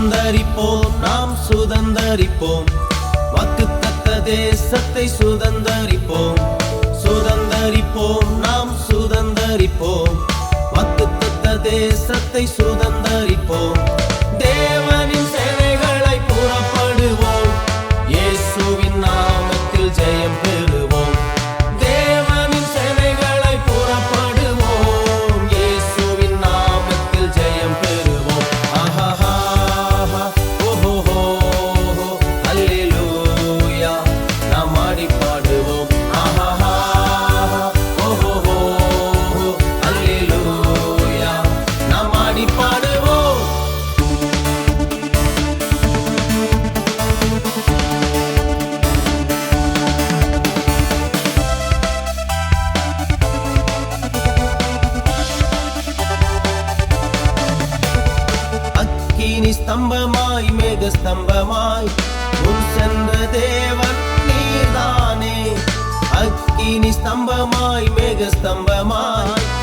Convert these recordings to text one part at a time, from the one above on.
சுதந்தரிப்போம் நாம் சுதந்தரிப்போம். வாக்குத்தத்த தேசத்தை சுதந்தரிப்போம். சுதந்தரிப்போம் நாம் சுதந்தரிப்போம். வாக்குத்தத்த தேசத்தை சுதந்தரிப்போம். ஸ்தம்பமாய் மேக ஸ்தம்பமாய் உன் சென்ற தேவன் நீர்தானே. அக்கினி ஸ்தம்பமாய் மேக ஸ்தம்பமாய்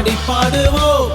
ஆடி பாடுவோம்